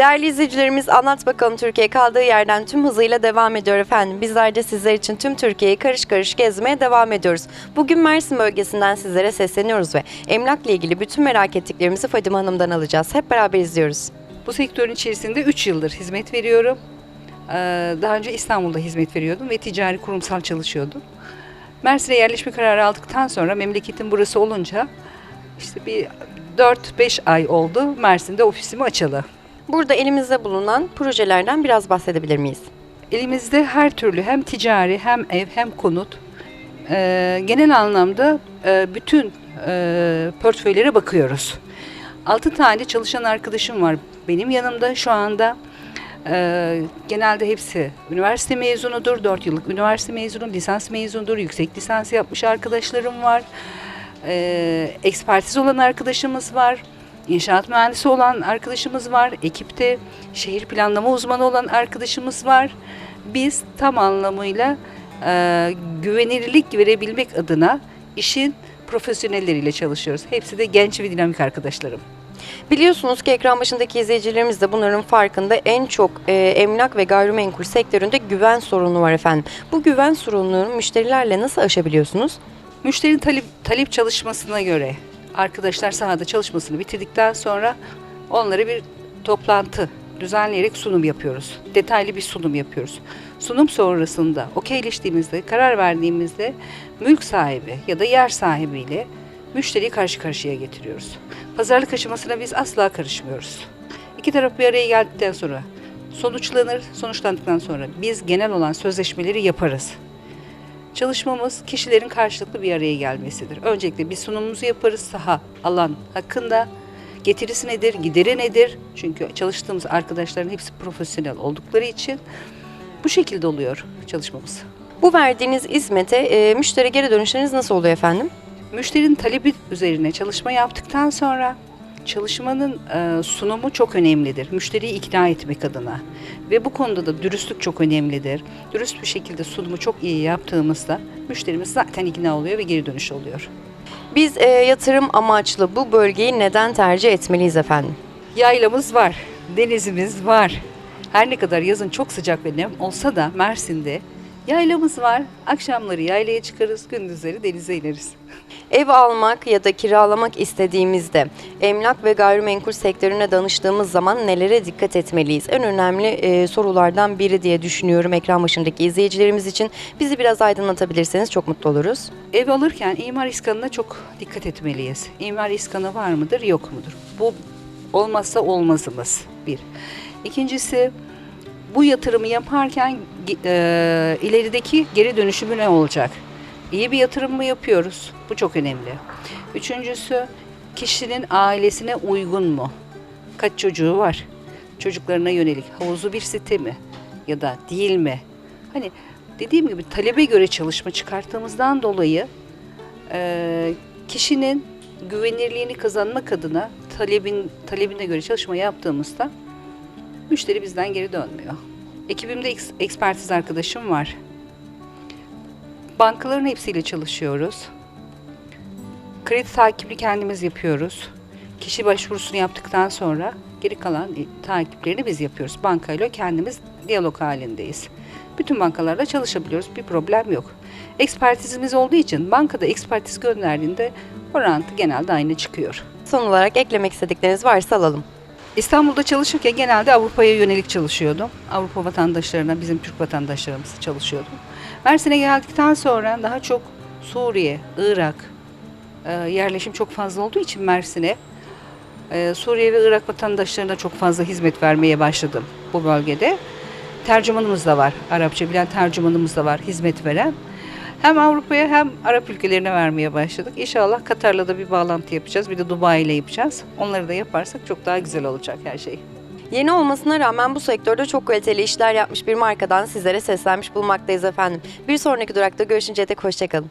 Değerli izleyicilerimiz Anlat Bakalım Türkiye kaldığı yerden tüm hızıyla devam ediyor efendim. Bizler de sizler için tüm Türkiye'yi karış karış gezmeye devam ediyoruz. Bugün Mersin bölgesinden sizlere sesleniyoruz ve emlakla ilgili bütün merak ettiklerimizi Fadime Hanım'dan alacağız. Hep beraber izliyoruz. Bu sektörün içerisinde 3 yıldır hizmet veriyorum. Ee, Daha önce İstanbul'da hizmet veriyordum ve ticari kurumsal çalışıyordum. Mersin'e yerleşme kararı aldıktan sonra memleketim burası olunca işte bir 4-5 ay oldu Mersin'de ofisimi açalı. Burada elimizde bulunan projelerden biraz bahsedebilir miyiz? Elimizde her türlü hem ticari hem ev hem konut e, genel anlamda e, bütün e, portföylere bakıyoruz. 6 tane çalışan arkadaşım var benim yanımda şu anda. E, genelde hepsi üniversite mezunudur, 4 yıllık üniversite mezunu, lisans mezunudur, yüksek lisans yapmış arkadaşlarım var. E, ekspertiz olan arkadaşımız var. İnşaat mühendisi olan arkadaşımız var. Ekipte şehir planlama uzmanı olan arkadaşımız var. Biz tam anlamıyla e, güvenilirlik verebilmek adına işin profesyonelleriyle çalışıyoruz. Hepsi de genç ve dinamik arkadaşlarım. Biliyorsunuz ki ekran başındaki izleyicilerimiz de bunların farkında en çok e, emlak ve gayrimenkul sektöründe güven sorunu var efendim. Bu güven sorununu müşterilerle nasıl aşabiliyorsunuz? Müşterinin talep, talep çalışmasına göre arkadaşlar sahada çalışmasını bitirdikten sonra onlara bir toplantı düzenleyerek sunum yapıyoruz. Detaylı bir sunum yapıyoruz. Sunum sonrasında okeyleştiğimizde, karar verdiğimizde mülk sahibi ya da yer sahibiyle müşteriyi karşı karşıya getiriyoruz. Pazarlık aşamasına biz asla karışmıyoruz. İki taraf bir araya geldikten sonra sonuçlanır, sonuçlandıktan sonra biz genel olan sözleşmeleri yaparız. Çalışmamız kişilerin karşılıklı bir araya gelmesidir. Öncelikle bir sunumumuzu yaparız saha alan hakkında. Getirisi nedir, gideri nedir? Çünkü çalıştığımız arkadaşların hepsi profesyonel oldukları için bu şekilde oluyor çalışmamız. Bu verdiğiniz hizmete e, müşteri geri dönüşleriniz nasıl oluyor efendim? Müşterinin talebi üzerine çalışma yaptıktan sonra çalışmanın e, sunumu çok önemlidir. Müşteriyi ikna etmek adına. Ve bu konuda da dürüstlük çok önemlidir. Dürüst bir şekilde sunumu çok iyi yaptığımızda müşterimiz zaten ikna oluyor ve geri dönüş oluyor. Biz e, yatırım amaçlı bu bölgeyi neden tercih etmeliyiz efendim? Yaylamız var, denizimiz var. Her ne kadar yazın çok sıcak ve nem olsa da Mersin'de yaylamız var. Akşamları yaylaya çıkarız, gündüzleri denize ineriz. Ev almak ya da kiralamak istediğimizde emlak ve gayrimenkul sektörüne danıştığımız zaman nelere dikkat etmeliyiz? En önemli e, sorulardan biri diye düşünüyorum ekran başındaki izleyicilerimiz için. Bizi biraz aydınlatabilirseniz çok mutlu oluruz. Ev alırken imar iskanına çok dikkat etmeliyiz. İmar iskanı var mıdır, yok mudur? Bu olmazsa olmazımız bir. İkincisi bu yatırımı yaparken e, ilerideki geri dönüşümü ne olacak? İyi bir yatırım mı yapıyoruz? Bu çok önemli. Üçüncüsü kişinin ailesine uygun mu? Kaç çocuğu var? Çocuklarına yönelik havuzlu bir site mi? Ya da değil mi? Hani dediğim gibi talebe göre çalışma çıkarttığımızdan dolayı e, kişinin güvenirliğini kazanmak adına talebin talebine göre çalışma yaptığımızda müşteri bizden geri dönmüyor. Ekibimde eks- ekspertiz arkadaşım var. Bankaların hepsiyle çalışıyoruz. Kredi takibini kendimiz yapıyoruz. Kişi başvurusunu yaptıktan sonra geri kalan e, takiplerini biz yapıyoruz. Bankayla kendimiz diyalog halindeyiz. Bütün bankalarla çalışabiliyoruz. Bir problem yok. Ekspertizimiz olduğu için bankada ekspertiz gönderdiğinde orantı genelde aynı çıkıyor. Son olarak eklemek istedikleriniz varsa alalım. İstanbul'da çalışırken genelde Avrupa'ya yönelik çalışıyordum. Avrupa vatandaşlarına, bizim Türk vatandaşlarımızla çalışıyordum. Mersin'e geldikten sonra daha çok Suriye, Irak e, yerleşim çok fazla olduğu için Mersin'e e, Suriye ve Irak vatandaşlarına çok fazla hizmet vermeye başladım bu bölgede. Tercümanımız da var. Arapça bilen tercümanımız da var hizmet veren. Hem Avrupa'ya hem Arap ülkelerine vermeye başladık. İnşallah Katar'la da bir bağlantı yapacağız. Bir de Dubai ile yapacağız. Onları da yaparsak çok daha güzel olacak her şey. Yeni olmasına rağmen bu sektörde çok kaliteli işler yapmış bir markadan sizlere seslenmiş bulmaktayız efendim. Bir sonraki durakta görüşünceye dek hoşçakalın.